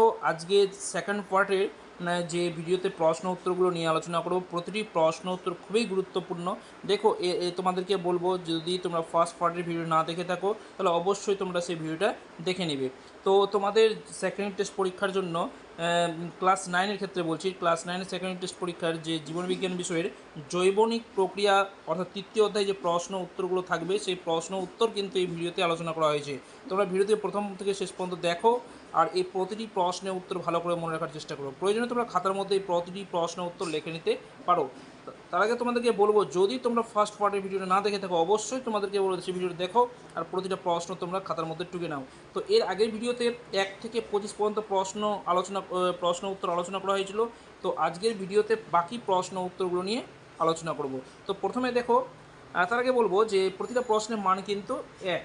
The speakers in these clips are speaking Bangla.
তো আজকে সেকেন্ড পার্টের যে ভিডিওতে প্রশ্ন উত্তরগুলো নিয়ে আলোচনা করব, প্রতিটি প্রশ্ন উত্তর খুবই গুরুত্বপূর্ণ। দেখো, এ এ, তোমাদেরকে বলব, যদি তোমরা ফার্স্ট পার্টের ভিডিও না দেখে থাকো, তাহলে অবশ্যই তোমরা সেই ভিডিওটা দেখে নিবে। তো তোমাদের সেকেন্ড টেস্ট পরীক্ষার জন্য ক্লাস নাইনের ক্ষেত্রে বলছি ক্লাস নাইনের সেকেন্ড টেস্ট পরীক্ষার যে জীবনবিজ্ঞান বিষয়ের জৈবনিক প্রক্রিয়া, অর্থাৎ তৃতীয় অধ্যায়ে যে প্রশ্ন উত্তরগুলো থাকবে, সেই প্রশ্ন উত্তর কিন্তু এই ভিডিওতে আলোচনা করা হয়েছে। তোমরা ভিডিওতে প্রথম থেকে শেষ পর্যন্ত দেখো আর এই প্রতিটি প্রশ্নের উত্তর ভালো করে মনে রাখার চেষ্টা করো। প্রয়োজনে তোমরা খাতার মধ্যে এই প্রতিটি প্রশ্ন উত্তর লিখে নিতে পারো। তার আগে তোমাদেরকে বলব, যদি তোমরা ফার্স্ট পার্টের ভিডিওটা না দেখে থাকো, অবশ্যই তোমাদেরকে বলব সেই ভিডিওটা দেখো আর প্রতিটা প্রশ্ন তোমরা খাতার মধ্যে টুকে নাও। তো এর আগের ভিডিওতে এক থেকে পঁচিশ পর্যন্ত প্রশ্ন আলোচনা প্রশ্ন উত্তর আলোচনা করা হয়েছিল। তো আজকের ভিডিওতে বাকি প্রশ্ন উত্তরগুলো নিয়ে আলোচনা করব। তো প্রথমে দেখো তার আগে বলব যে প্রতিটা প্রশ্নের মান কিন্তু এক।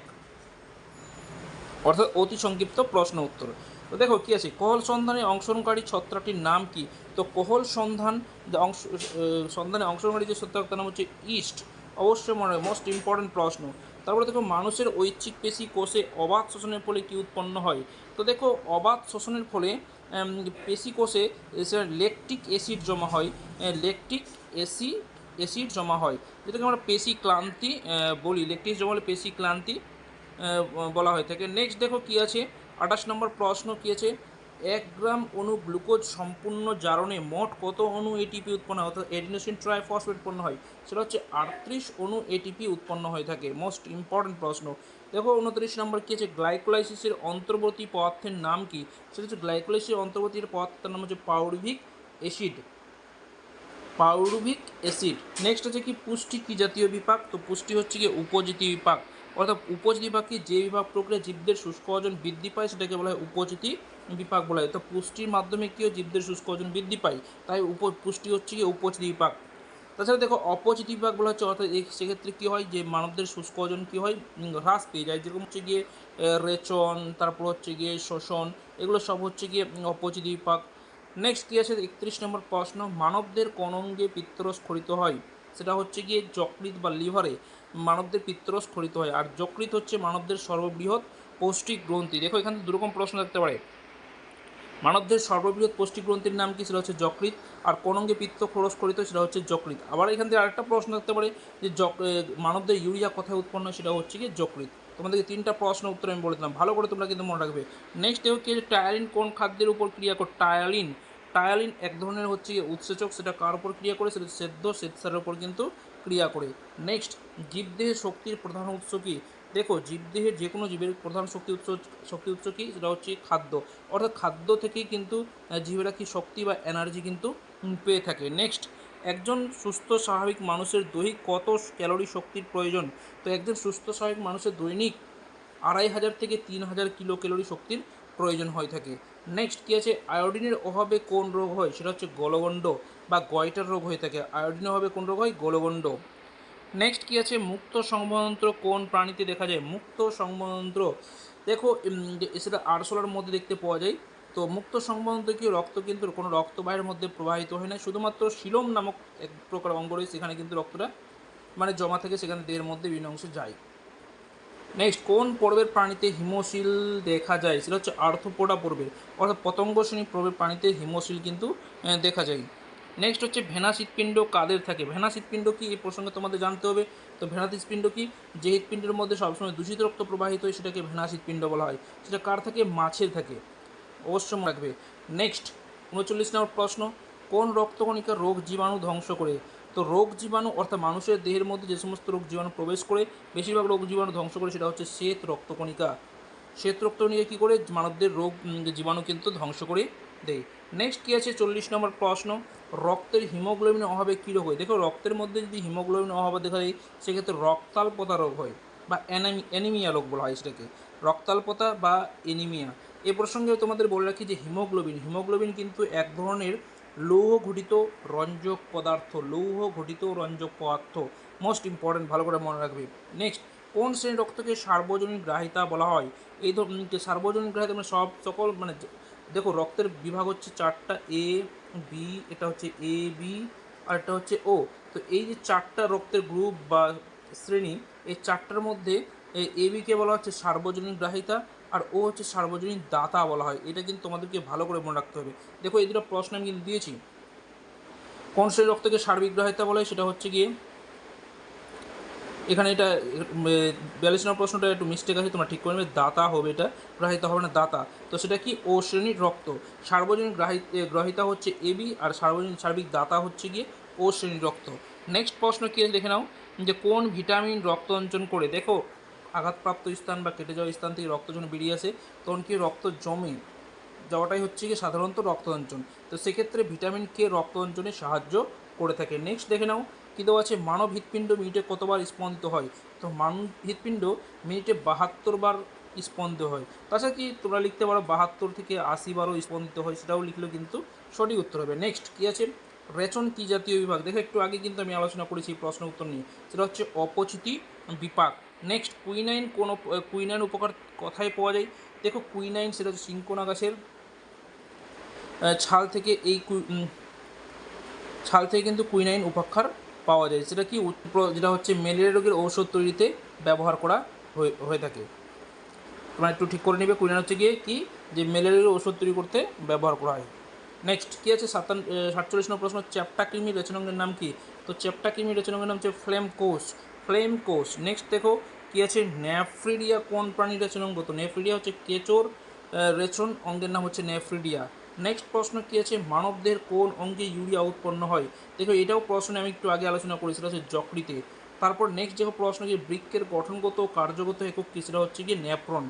অর্থাৎ অতি সংক্ষিপ্ত প্রশ্ন উত্তর। তো দেখো কি আছে? কোহল সন্ধানে অংশগ্রহণকারী ছত্রাকটির নাম কি? তো কোহল সন্ধান অংশ সন্ধানে অংশগ্রহণকারী যে ছত্রাক, তার নাম হচ্ছে ইস্ট। অবশ্যই মনে হয় মোস্ট ইম্পর্ট্যান্ট প্রশ্ন। তারপরে দেখো, মানুষের ঐচ্ছিক পেশি কোষে অবাধ শোষণের ফলে কি উৎপন্ন হয়? তো দেখো, অবাধ শোষণের ফলে পেশি কোষে লেকটিক অ্যাসিড জমা হয়। লেকটিক এসি অ্যাসিড জমা হয়। যেটাকে আমরা পেশি ক্লান্তি বলি। লেকটিক জমা হলে পেশি ক্লান্তি বলা হয়ে। থাকে নেক্সট দেখো কি আছে? আঠাশ নম্বর প্রশ্ন কি আছে? এক গ্রাম অণু গ্লুকোজ সম্পূর্ণ জারণে মোট কত অণু এটিপি উৎপন্ন হয়? অর্থাৎ এডিনোসিন ট্রাইফসফেট উৎপন্ন হয়। সেটা হচ্ছে আটত্রিশ অণু এটিপি উৎপন্ন হয়ে থাকে। মোস্ট ইম্পর্ট্যান্ট প্রশ্ন। দেখো উনত্রিশ নম্বর কি আছে? গ্লাইকোলাইসিসের অন্তর্বর্তী পদার্থের নাম কি? সেটা হচ্ছে গ্লাইকোলাইসিসের অন্তর্বর্তী পদার্থের নাম হচ্ছে pyruvic acid. Pyruvic acid. Next আছে কি? পুষ্টি কি জাতীয় বিপাক? তো পুষ্টি হচ্ছে কি উপজাতি বিপাক। অর্থাৎ উপজাতি বিপাকে যে বিভাগ প্রক্রিয়া জীবদের শুষ্ক ওজন বৃদ্ধি পায় সেটাকে বলা হয় উপজাতি বিপাক বলা হয়। তো পুষ্টির মাধ্যমে কি জীবদের শুষ্ক ওজন বৃদ্ধি পায়। তাই উপ, পুষ্টি হচ্ছে কি উপজাতি বিপাক তাছাড়া দেখো অপচিতি বিভাগ বলা হচ্ছে, অর্থাৎ সেক্ষেত্রে কী হয়? যে মানবদের শুষ্ক ওজন কী হয়? হ্রাস পেয়ে যায়। যেরকম হচ্ছে গিয়ে রেচন, তারপর হচ্ছে গিয়ে শোষণ, এগুলো সব হচ্ছে গিয়ে অপচিতি বিপাক নেক্সট কী আছে? একত্রিশ নম্বর প্রশ্ন, মানবদের কোন অঙ্গে পিত্তরস খরিত হয়? সেটা হচ্ছে গিয়ে যকৃত বা লিভারে। মানবদের পিত্তরস খরিত হয়। আর যকৃত হচ্ছে মানবদের সর্ববৃহৎ পৌষ্টিক গ্রন্থি। দেখো, এখানে দুরকম প্রশ্ন থাকতে পারে। মানবদের সর্ববৃহৎ পৌষ্টিক গ্রন্থির নাম কি? সেটা হচ্ছে যকৃত আর কোন অঙ্গে পিত্ত খরচ করিত সেটা হচ্ছে যকৃত আবার এখান থেকে আরেকটা প্রশ্ন থাকতে পারে যে মানবদের ইউরিয়া কোথায় উৎপন্ন সেটা হচ্ছে কি যকৃত তোমাদেরকে তিনটা প্রশ্ন উত্তর আমি বলে দিলাম। ভালো করে তোমরা কিন্তু মনে রাখবে। নেক্সট কি টায়ালিন কোন খাদ্যের উপর ক্রিয়া করে টায়ালিন টায়ালিন এক ধরনের হচ্ছে উৎসেচক। সেটা কার উপর ক্রিয়া করে? সেটা সেদ্ধ, শ্বেতসারের উপর। কিন্তু ক্রিয়া করে। নেক্সট জীবদেহের শক্তির প্রধান উৎস কি? দেখো, জীবদেহের যে কোনো জীবের প্রধান শক্তি উৎস শক্তি উৎস কি? সেটা হচ্ছে খাদ্য। অর্থাৎ খাদ্য থেকেই কিন্তু জীবেরা কি শক্তি বা এনার্জি কিন্তু পেয়ে থাকে। নেক্সট একজন সুস্থ স্বাভাবিক মানুষের দৈহিক কত ক্যালোরি শক্তির প্রয়োজন? তো একজন সুস্থ স্বাভাবিক মানুষের দৈনিক আড়াই হাজার থেকে তিন হাজার কিলো ক্যালোরি শক্তির প্রয়োজন হয়ে থাকে। নেক্সট কী আছে? আয়োডিনের অভাবে কোন রোগ হয়? সেটা হচ্ছে গলগণ্ড বা গয়টার রোগ হয়ে থাকে। আয়োডিনের অভাবে কোন রোগ হয়? গলগণ্ড। নেক্সট কী আছে? মুক্ত সংবহনতন্ত্র কোন প্রাণীতে দেখা যায়? মুক্ত সংবহনতন্ত্র দেখো সেটা আরশোলার মধ্যে দেখতে পাওয়া যায়। তো মুক্ত সংবহনতন্ত্র কি রক্ত কিন্তু কোনো রক্তবাহের মধ্যে প্রবাহিত হয় না। শুধুমাত্র শিলম নামক এক প্রকার অঙ্গ রয়েছে। সেখানে কিন্তু রক্তটা মানে জমা থেকে, সেখানে দেহের মধ্যে বিভিন্ন অংশে যায়। নেক্সট কোন পর্বের প্রাণীতে হিমোশিল দেখা যায়? সেটা হচ্ছে আর্থোপোডা পর্বের। অর্থাৎ পতঙ্গ শ্রেণি পর্বের প্রাণীতে হিমোশিল কিন্তু দেখা যায়। নেক্সট হচ্ছে ভেনা হৃৎপিণ্ড কাদের থাকে? ভেনা হৃৎপিণ্ড কি? এই প্রসঙ্গে তোমাদের জানতে হবে। তো ভেনাস হৃৎপিণ্ড কি? যে হৃৎপিণ্ডের মধ্যে সবসময় দূষিত রক্ত প্রবাহিত হয়, সেটাকে ভেনা হৃৎপিণ্ড বলা হয়। সেটা কার থাকে? মাছের থাকে। অবশ্য রাখবে। নেক্সট উনচল্লিশ নম্বর প্রশ্ন, কোন রক্তকণিকা রোগ জীবাণু ধ্বংস করে? তো রোগ জীবাণু অর্থাৎ মানুষের দেহের মধ্যে যে সমস্ত রোগ জীবাণু প্রবেশ করে, বেশিরভাগ রোগ জীবাণু ধ্বংস করে সেটা হচ্ছে শ্বেত রক্তকণিকা। শ্বেত রক্তকণিকা কী করে? মানবদের রোগ জীবাণু কিন্তু ধ্বংস করে দেয়। নেক্সট কী আছে? চল্লিশ নম্বর প্রশ্ন, রক্তের হিমোগ্লোবিন অভাবে কী রোগ হয়? দেখো, রক্তের মধ্যে যদি হিমোগ্লোবিনের অভাব দেখা যায় সেক্ষেত্রে রক্তাল্পতা রোগ হয় বা অ্যানামি, অ্যানিমিয়া রোগ বলা হয় সেটাকে। রক্তাল্পতা বা এনিমিয়া এ প্রসঙ্গে তোমাদের বলে রাখি যে হিমোগ্লোবিন হিমোগ্লোবিন কিন্তু এক ধরনের লৌহ ঘটিত রঞ্জক পদার্থ লৌহ ঘটিত রঞ্জক পদার্থ মোস্ট ইম্পর্টেন্ট ভালো করে মনে রাখবে। নেক্সট কোন শ্রেণির রক্তকে সার্বজনীন গ্রাহিতা বলা হয়? এই ধর উম, যে সার্বজনীন গ্রাহিতা মানে সব সকল মানে দেখো রক্তের বিভাগ হচ্ছে চারটা এ বি এটা হচ্ছে এ বি আর এটা হচ্ছে ও তো এই যে চারটা রক্তের গ্রুপ বা শ্রেণি এই চারটার মধ্যে এ বিকে বলা হচ্ছে সার্বজনীন গ্রাহিতা, আর ও হচ্ছে সার্বজনীন দাতা বলা হয়। এটা কিন্তু তোমাদেরকে ভালো করে মনে রাখতে হবে। দেখো, এই প্রশ্ন আমি কিন্তু দিয়েছি। কোন শ্রেণির রক্তকে সার্বিক গ্রাহিতা বলা? হয় সেটা হচ্ছে গিয়ে, এখানে এটা বিয়াল্লিশ নম্বর প্রশ্নটা একটু মিস্টেক আছে, তোমরা ঠিক করে নেবে। দাতা হবে এটা, গ্রাহিতা হবে না, দাতা। তো সেটা কি? ও শ্রেণির রক্ত। সার্বজনীন গ্রাহিত গ্রহিতা হচ্ছে এবি, আর সার্বজনীন সার্বিক দাতা হচ্ছে গিয়ে ও শ্রেণির রক্ত। নেক্সট প্রশ্ন কি দেখে নাও, যে কোন ভিটামিন রক্ত অঞ্চন করে? দেখো আঘাতপ্রাপ্ত স্থান বা কেটে যাওয়া স্থান থেকে রক্ত যখন বেরিয়ে আসে, তখন কি রক্ত জমে? যাওয়াটাই হচ্ছে কি সাধারণত রক্ত অঞ্চন তো সেক্ষেত্রে ভিটামিন কে রক্ত অঞ্চনে সাহায্য করে থাকে। নেক্সট দেখে নাও, কী দেওয়া আছে? মানব হৃৎপিণ্ড মিনিটে কতবার স্পন্দিত হয়? তো মানব হৃৎপিণ্ড মিনিটে বাহাত্তর বার স্পন্দিত হয়। তাছাড়া কি তোমরা লিখতে পারো, বাহাত্তর থেকে আশি বারও স্পন্দিত হয়, সেটাও লিখলেও কিন্তু সঠিক উত্তর হবে। নেক্সট কী আছে? রেচন কী জাতীয় বিভাগ? দেখো, একটু আগে কিন্তু আমি আলোচনা করেছি প্রশ্ন উত্তর নিয়ে। সেটা হচ্ছে অপচিতি বিপাক। নেক্সট কুইনাইন কোন কুইনাইন উপকার কথায় পাওয়া যায়। দেখো কুইনাইন সেটা হচ্ছে সিঙ্কোনা গাছের ছাল থেকে এই ছাল থেকে কিন্তু কুইনাইন উপাক্ষার পাওয়া যায়। সেটা কি? যেটা হচ্ছে ম্যালেরিয়া রোগের ঔষধ তৈরিতে ব্যবহার করা হয়ে হয়ে থাকে। তোমরা একটু ঠিক করে নেবে। কুইনাইন হচ্ছে গিয়ে কি? যে ম্যালেরিয়ার ওষুধ তৈরি করতে ব্যবহার করা হয়। নেক্সট কী আছে? সাতান সাতচল্লিশ নম্বর প্রশ্ন চ্যাপ্টা কৃমি রেচনাঙ্গের নাম কি? তো চ্যাপ্টা কৃমি রেচনাঙ্গের নাম হচ্ছে ফ্লেম কোষ ফ্লেম কোষ। নেক্সট দেখো, কী আছে? ন্যাফ্রিডিয়া কোন প্রাণীর রেচনাঙ্গ তো নেফ্রিডিয়া হচ্ছে কেচোর রেচন, অঙ্গের নাম হচ্ছে নেফ্রিডিয়া নেক্সট প্রশ্ন, কী আছে? মানবদেহের কোন অঙ্গে ইউরিয়া উৎপন্ন হয়? দেখো, এটাও প্রশ্ন আমি একটু আগে আলোচনা করেছি, সেটা হচ্ছে যকৃতে। তারপর নেক্সট দেখো প্রশ্ন কি বৃক্কের গঠনগত কার্যগত একক কী? সেটা হচ্ছে কি ন্যাপ্রন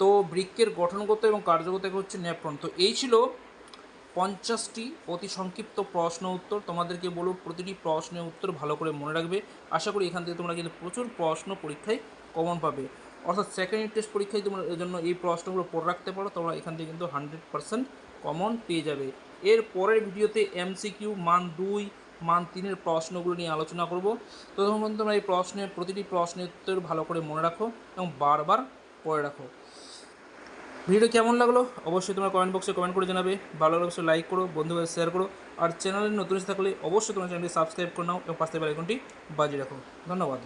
তো বৃক্কের গঠনগত এবং কার্যগত একক হচ্ছে ন্যাপ্রন তো এই ছিল পঞ্চাশটি অতি সংক্ষিপ্ত প্রশ্ন উত্তর তোমাদেরকে বলব প্রতিটি প্রশ্নের উত্তর ভালো করে মনে রাখবে। আশা করি এখান থেকে তোমরা কিন্তু প্রচুর প্রশ্ন পরীক্ষায় কমন পাবে। অর্থাৎ সেকেন্ড টেস্ট পরীক্ষায় তোমরা এর জন্য এই প্রশ্নগুলো পড়ে রাখতে পারো, তোমরা এখান থেকে কিন্তু হান্ড্রেড পার্সেন্ট কমন পেয়ে যাবে। এর পরের ভিডিওতে এমসিকিউ মান দুই, মান তিনের প্রশ্নগুলো নিয়ে আলোচনা করব। তো তখন তোমরা এই প্রশ্নের, প্রতিটি প্রশ্নের উত্তর ভালো করে মনে রাখো এবং বারবার পড়ে রাখো। ভিডিও কেমন লাগল? অবশ্যই তোমরা কমেন্ট বক্সে কমেন্ট করে জানাবে। ভালো লাগলে অবশ্যই লাইক করো, বন্ধুদের শেয়ার করো। আর চ্যানেলে নতুন থাকলে অবশ্যই তোমার চ্যানেলটি সাবস্ক্রাইব করে নাও এবং পাশে বেলাইকনটি বাজিয়ে রাখো। ধন্যবাদ।